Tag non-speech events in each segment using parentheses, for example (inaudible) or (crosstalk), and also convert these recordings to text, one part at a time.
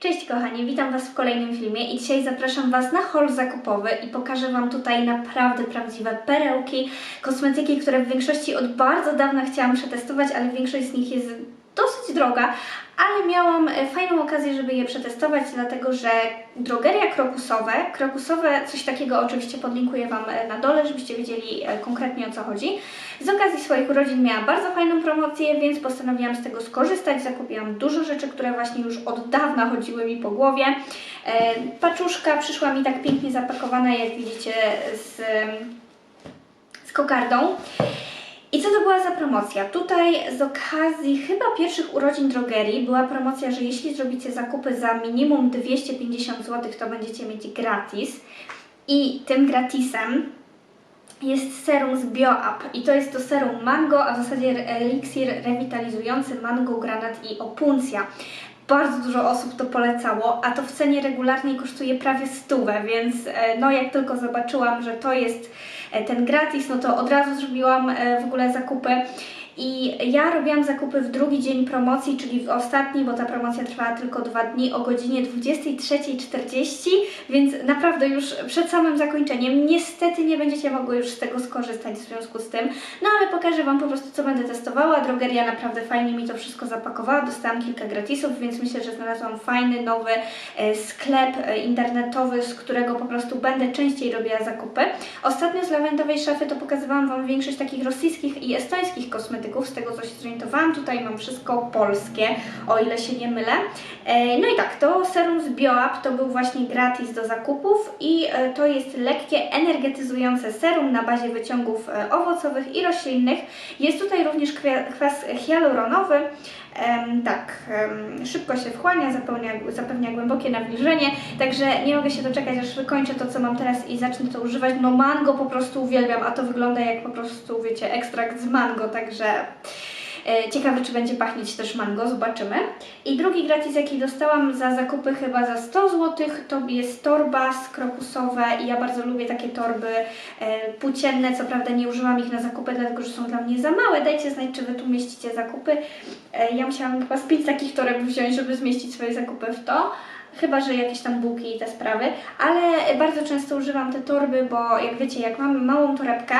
Cześć kochani, witam Was w kolejnym filmie i dzisiaj zapraszam Was na haul zakupowy i pokażę Wam tutaj naprawdę prawdziwe perełki, kosmetyki, które w większości od bardzo dawna chciałam przetestować, ale większość z nich jest droga, ale miałam e, fajną okazję, żeby je przetestować, dlatego że drogeria krokusowe, krokusowe, coś takiego oczywiście podlinkuję Wam e, na dole, żebyście wiedzieli e, konkretnie o co chodzi. Z okazji swoich urodzin miała bardzo fajną promocję, więc postanowiłam z tego skorzystać. Zakupiłam dużo rzeczy, które właśnie już od dawna chodziły mi po głowie. Paczuszka przyszła mi tak pięknie zapakowana, jak widzicie, z, z kokardą. I co to była za promocja? Tutaj z okazji chyba pierwszych urodzin drogerii była promocja, że jeśli zrobicie zakupy za minimum 250 zł, to będziecie mieć gratis. I tym gratisem jest serum z BioUp i to jest to serum mango, a w zasadzie eliksir rewitalizujący mango, granat i opuncja. Bardzo dużo osób to polecało, a to w cenie regularnej kosztuje prawie stówę, więc e, no jak tylko zobaczyłam, że to jest e, ten gratis, no to od razu zrobiłam e, w ogóle zakupy. I ja robiłam zakupy w drugi dzień promocji, czyli w ostatni, bo ta promocja trwała tylko dwa dni o godzinie 23.40, więc naprawdę już przed samym zakończeniem. Niestety nie będziecie mogły już z tego skorzystać w związku z tym, no ale pokażę Wam po prostu, co będę testowała. Drogeria naprawdę fajnie mi to wszystko zapakowała, dostałam kilka gratisów, więc myślę, że znalazłam fajny, nowy e, sklep e, internetowy, z którego po prostu będę częściej robiła zakupy. Ostatnio z lawendowej szafy to pokazywałam Wam większość takich rosyjskich i estońskich kosmetyków, z tego co się zorientowałam. Tutaj mam wszystko polskie, o ile się nie mylę. E, No i tak, to serum z BioUp to był właśnie gratis do zakupów i e, to jest lekkie, energetyzujące serum na bazie wyciągów e, owocowych i roślinnych. Jest tutaj również kwas hialuronowy. Tak, szybko się wchłania, zapewnia, zapewnia głębokie nawilżenie, także nie mogę się doczekać, aż wykończę to, co mam teraz i zacznę to używać. No mango po prostu uwielbiam, a to wygląda jak po prostu, wiecie, ekstrakt z mango, także e, ciekawe, czy będzie pachnieć też mango, zobaczymy. I drugi gratis, jaki dostałam za zakupy chyba za 100 zł, to jest torba skrokusowe i ja bardzo lubię takie torby e, płócienne, co prawda nie użyłam ich na zakupy, dlatego że są dla mnie za małe. Dajcie znać, czy Wy tu mieścicie zakupy. E, Ja musiałam chyba z takich toreb wziąć, żeby zmieścić swoje zakupy w to. Chyba, że jakieś tam bułki i te sprawy, ale bardzo często używam te torby, bo jak wiecie, jak mam małą torebkę,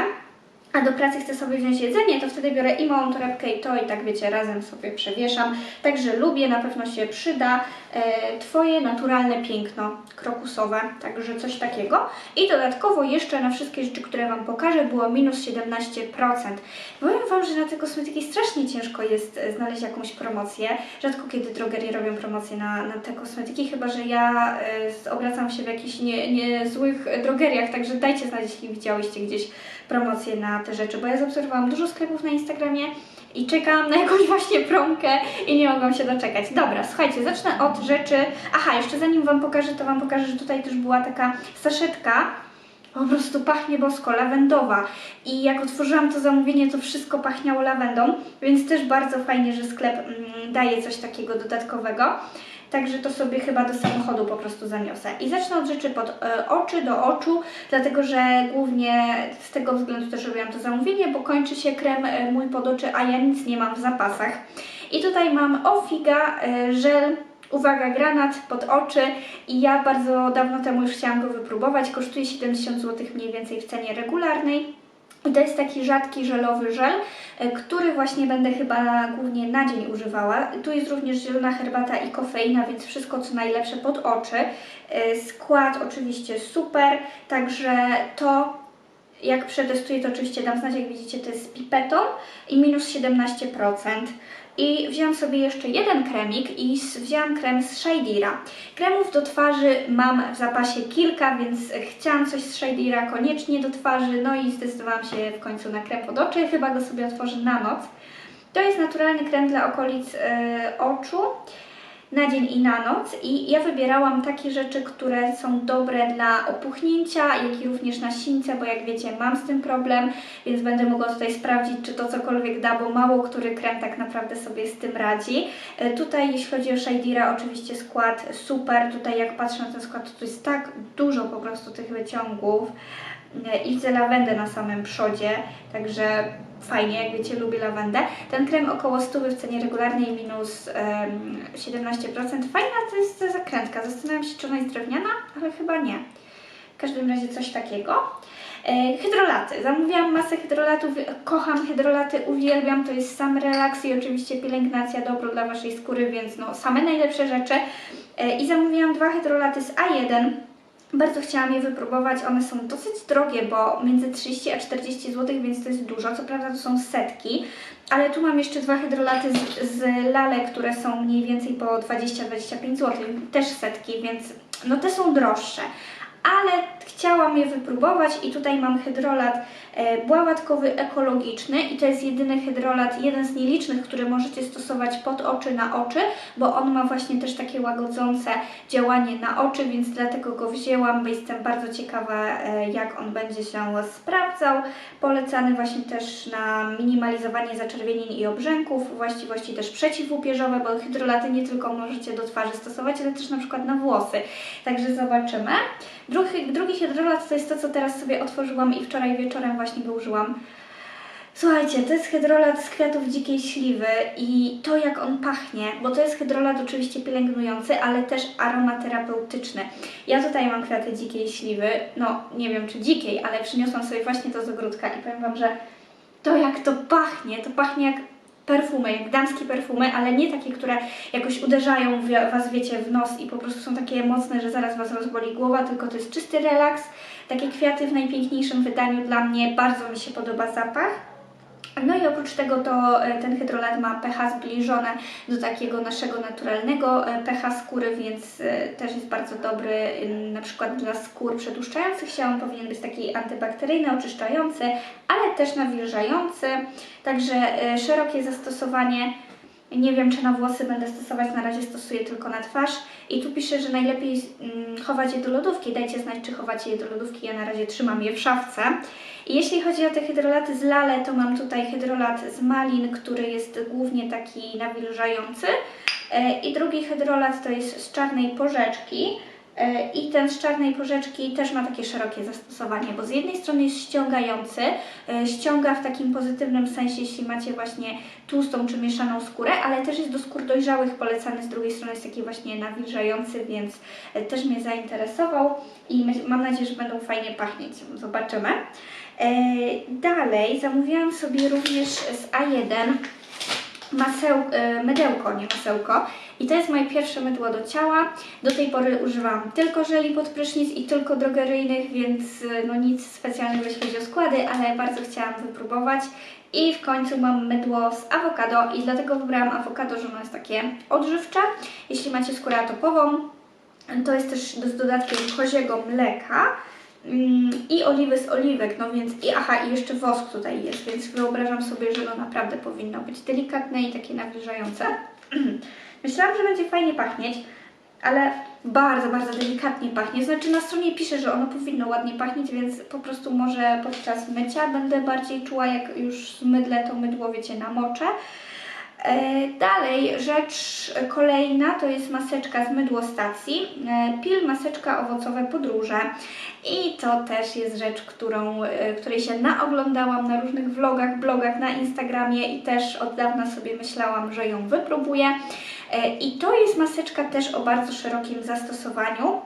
a do pracy chcę sobie wziąć jedzenie, to wtedy biorę i małą torebkę i to i tak wiecie, razem sobie przewieszam. Także lubię, na pewno się przyda e, Twoje naturalne piękno krokusowe, także coś takiego. I dodatkowo jeszcze na wszystkie rzeczy, które Wam pokażę, było minus 17%. Powiem Wam, że na te kosmetyki strasznie ciężko jest e, znaleźć jakąś promocję. Rzadko kiedy drogerie robią promocje na, na te kosmetyki, chyba że ja e, obracam się w jakichś nie, niezłych e, drogeriach, także dajcie znać, jeśli widziałyście gdzieś promocje na te rzeczy, bo ja zaobserwowałam dużo sklepów na Instagramie i czekałam na jakąś właśnie promkę i nie mogłam się doczekać. Dobra, słuchajcie, zacznę od rzeczy... Aha, jeszcze zanim Wam pokażę, to Wam pokażę, że tutaj też była taka saszetka, po prostu pachnie bosko, lawendowa. I jak otworzyłam to zamówienie, to wszystko pachniało lawendą, więc też bardzo fajnie, że sklep mm, daje coś takiego dodatkowego. Także to sobie chyba do samochodu po prostu zaniosę. I zacznę od rzeczy pod e, oczy, do oczu, dlatego że głównie z tego względu też robiłam to zamówienie, bo kończy się krem e, mój pod oczy, a ja nic nie mam w zapasach. I tutaj mam Ofiga e, żel Uwaga, granat pod oczy i ja bardzo dawno temu już chciałam go wypróbować. Kosztuje 70 zł mniej więcej w cenie regularnej. I to jest taki rzadki żelowy żel, e, który właśnie będę chyba głównie na dzień używała. Tu jest również zielona herbata i kofeina, więc wszystko co najlepsze pod oczy. E, Skład oczywiście super, także to jak przetestuję, to oczywiście dam znać, jak widzicie, to jest z pipetą i minus 17%. I wziąłam sobie jeszcze jeden kremik i wzięłam krem z Shadira. Kremów do twarzy mam w zapasie kilka, więc chciałam coś z Shadira koniecznie do twarzy, no i zdecydowałam się w końcu na krem pod oczy. Chyba go sobie otworzę na noc. To jest naturalny krem dla okolic e, oczu na dzień i na noc i ja wybierałam takie rzeczy, które są dobre dla opuchnięcia, jak i również na sińce, bo jak wiecie mam z tym problem, więc będę mogła tutaj sprawdzić, czy to cokolwiek da, bo mało który krem tak naprawdę sobie z tym radzi. E, Tutaj jeśli chodzi o Shadira, oczywiście skład super, tutaj jak patrzę na ten skład, to jest tak dużo po prostu tych wyciągów. I widzę lawendę na samym przodzie, także fajnie, jak wiecie, lubię lawendę. Ten krem około 100 w cenie regularnej minus em, 17%. Fajna to jest zakrętka. Zastanawiam się, czy ona jest drewniana, ale chyba nie. W każdym razie coś takiego. E, hydrolaty. Zamówiłam masę hydrolatów. Kocham hydrolaty, uwielbiam. To jest sam relaks i oczywiście pielęgnacja, dobro dla Waszej skóry, więc no same najlepsze rzeczy. E, I zamówiłam dwa hydrolaty z A1. Bardzo chciałam je wypróbować. One są dosyć drogie, bo między 30 a 40 zł, więc to jest dużo. Co prawda to są setki, ale tu mam jeszcze dwa hydrolaty z, z Lale, które są mniej więcej po 20-25 zł. Też setki, więc no te są droższe. Ale chciałam je wypróbować i tutaj mam hydrolat e, bławatkowy ekologiczny i to jest jedyny hydrolat, jeden z nielicznych, który możecie stosować pod oczy na oczy, bo on ma właśnie też takie łagodzące działanie na oczy, więc dlatego go wzięłam, bo jestem bardzo ciekawa e, jak on będzie się sprawdzał. Polecany właśnie też na minimalizowanie zaczerwienień i obrzęków, właściwości też przeciwłupieżowe, bo hydrolaty nie tylko możecie do twarzy stosować, ale też na przykład na włosy. Także zobaczymy. Drugi, drugi hydrolat to jest to, co teraz sobie otworzyłam i wczoraj wieczorem właśnie go użyłam. Słuchajcie, to jest hydrolat z kwiatów dzikiej śliwy i to jak on pachnie, bo to jest hydrolat oczywiście pielęgnujący, ale też aromaterapeutyczny. Ja tutaj mam kwiaty dzikiej śliwy, no nie wiem czy dzikiej, ale przyniosłam sobie właśnie to z ogródka i powiem Wam, że to jak to pachnie, to pachnie jak perfumy, jak damskie perfumy, ale nie takie, które jakoś uderzają w Was, wiecie, w nos i po prostu są takie mocne, że zaraz Was rozboli głowa, tylko to jest czysty relaks. Takie kwiaty w najpiękniejszym wydaniu dla mnie, bardzo mi się podoba zapach. No i oprócz tego to e, ten hydrolat ma pH zbliżone do takiego naszego naturalnego e, pH skóry, więc e, też jest bardzo dobry na przykład dla skór przetłuszczających się. On powinien być taki antybakteryjny, oczyszczający, ale też nawilżający. Także szerokie zastosowanie. Nie wiem, czy na włosy będę stosować, na razie stosuję tylko na twarz. I tu pisze, że najlepiej mm, chować je do lodówki. Dajcie znać, czy chowacie je do lodówki. Ja na razie trzymam je w szafce. I jeśli chodzi o te hydrolaty z Lale, to mam tutaj hydrolat z malin, który jest głównie taki nawilżający. E, I drugi hydrolat to jest z czarnej porzeczki. E, I ten z czarnej porzeczki też ma takie szerokie zastosowanie, bo z jednej strony jest ściągający, e, ściąga w takim pozytywnym sensie, jeśli macie właśnie tłustą czy mieszaną skórę, ale też jest do skór dojrzałych polecany, z drugiej strony jest taki właśnie nawilżający, więc e, też mnie zainteresował i mam nadzieję, że będą fajnie pachnieć. Zobaczymy. Dalej zamówiłam sobie również z A1 maseł, e, mydełko, nie masełko. I to jest moje pierwsze mydło do ciała. Do tej pory używam tylko żeli pod prysznic i tylko drogeryjnych, więc e, no nic specjalnego jeśli chodzi o składy, ale bardzo chciałam wypróbować. I w końcu mam mydło z awokado i dlatego wybrałam awokado, że ono jest takie odżywcze. Jeśli macie skórę atopową, to jest też z dodatkiem koziego mleka. Mm, i oliwy z oliwek, no więc i aha, i jeszcze wosk tutaj jest, więc wyobrażam sobie, że no naprawdę powinno być delikatne i takie nawilżające. (clears throat) Myślałam, że będzie fajnie pachnieć, ale bardzo, bardzo delikatnie pachnie. Znaczy na stronie pisze, że ono powinno ładnie pachnieć, więc po prostu może podczas mycia będę bardziej czuła, jak już zmydlę to mydło, wiecie, namoczę. E, Dalej, rzecz kolejna to jest maseczka z mydłostacji. E, Pil maseczka owocowe podróże. I to też jest rzecz, którą, e, której się naoglądałam na różnych vlogach, blogach na Instagramie i też od dawna sobie myślałam, że ją wypróbuję. I to jest maseczka też o bardzo szerokim zastosowaniu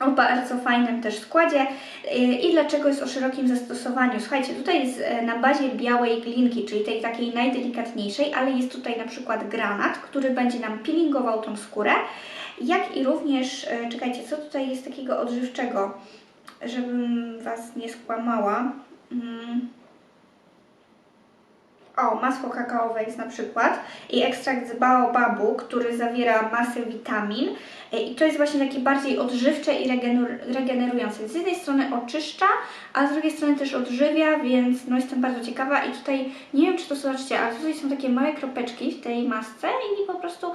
o bardzo fajnym też składzie Yy, i dlaczego jest o szerokim zastosowaniu. Słuchajcie, tutaj jest e, na bazie białej glinki, czyli tej takiej najdelikatniejszej, ale jest tutaj na przykład granat, który będzie nam peelingował tą skórę, jak i również, e, czekajcie, co tutaj jest takiego odżywczego, żebym Was nie skłamała. Mm. O, masło kakaowe jest na przykład i ekstrakt z baobabu, który zawiera masę witamin E, i to jest właśnie takie bardziej odżywcze i regener- regenerujące. Z jednej strony oczyszcza, a z drugiej strony też odżywia, więc no jestem bardzo ciekawa i tutaj, nie wiem czy to zobaczycie, ale tutaj są takie małe kropeczki w tej masce i po prostu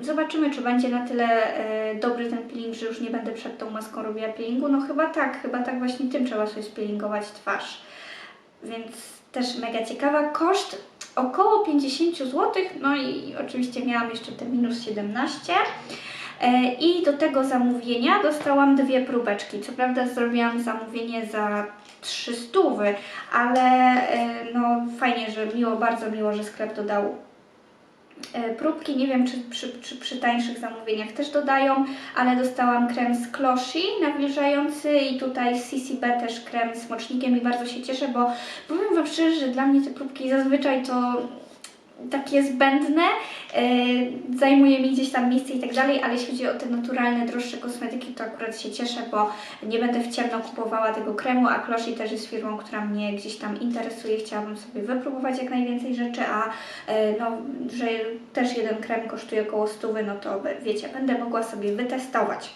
zobaczymy, czy będzie na tyle e, dobry ten peeling, że już nie będę przed tą maską robiła peelingu. No chyba tak, chyba tak właśnie tym trzeba sobie speelingować twarz. Więc też mega ciekawa. Koszt około 50 zł, no i oczywiście miałam jeszcze te minus 17. E, I do tego zamówienia dostałam dwie próbeczki. Co prawda zrobiłam zamówienie za 300, ale e, no fajnie, że miło, bardzo miło, że sklep dodał próbki. Nie wiem, czy przy, czy przy tańszych zamówieniach też dodają, ale dostałam krem z Kloshi nawilżający i tutaj z CCB też krem z mocznikiem i bardzo się cieszę, bo powiem Wam szczerze, że dla mnie te próbki zazwyczaj to takie zbędne, yy, zajmuje mi gdzieś tam miejsce i tak dalej, ale jeśli chodzi o te naturalne, droższe kosmetyki, to akurat się cieszę, bo nie będę w ciemno kupowała tego kremu, a Kloshi też jest firmą, która mnie gdzieś tam interesuje, chciałabym sobie wypróbować jak najwięcej rzeczy, a yy, no, że też jeden krem kosztuje około 100, no to wiecie, będę mogła sobie wytestować.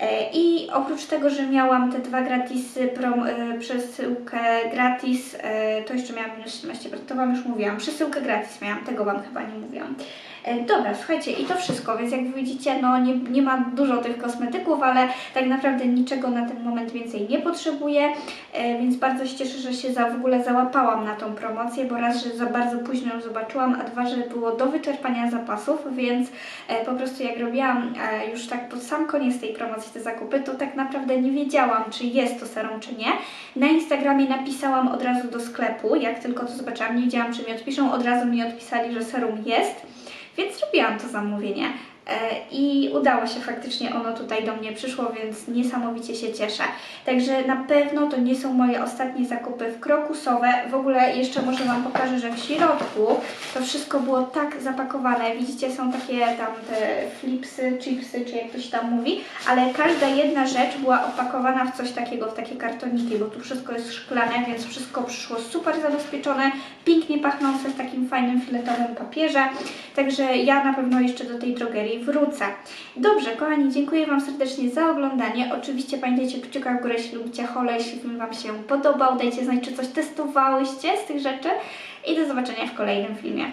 E, I oprócz tego, że miałam te dwa gratisy, prom, e, przesyłkę gratis, e, to jeszcze miałam minus 17%, to Wam już mówiłam. Przesyłkę gratis miałam, tego Wam chyba nie mówiłam. E, Dobra, słuchajcie, i to wszystko, więc jak widzicie, no nie, nie ma dużo tych kosmetyków, ale tak naprawdę niczego na ten moment więcej nie potrzebuję, e, więc bardzo się cieszę, że się za, w ogóle załapałam na tą promocję, bo raz, że za bardzo późno ją zobaczyłam, a dwa, że było do wyczerpania zapasów, więc e, po prostu jak robiłam już tak pod sam koniec tej promocji te zakupy, to tak naprawdę nie wiedziałam, czy jest to serum, czy nie. Na Instagramie napisałam od razu do sklepu, jak tylko to zobaczyłam, nie wiedziałam, czy mi odpiszą, od razu mi odpisali, że serum jest. Więc zrobiłam to zamówienie i udało się faktycznie, ono tutaj do mnie przyszło, więc niesamowicie się cieszę. Także na pewno to nie są moje ostatnie zakupy w krokusowe. W ogóle jeszcze może Wam pokażę, że w środku to wszystko było tak zapakowane. Widzicie, są takie tam te flipsy, chipsy, czy jak to się tam mówi, ale każda jedna rzecz była opakowana w coś takiego, w takie kartoniki, bo tu wszystko jest szklane, więc wszystko przyszło super zabezpieczone, pięknie pachnące w takim fajnym filetowym papierze. Także ja na pewno jeszcze do tej drogerii wrócę. Dobrze, kochani, dziękuję Wam serdecznie za oglądanie. Oczywiście pamiętajcie kciuka w górę, jeśli lubicie hole, jeśli film Wam się podobał. Dajcie znać, czy coś testowałyście z tych rzeczy. I do zobaczenia w kolejnym filmie.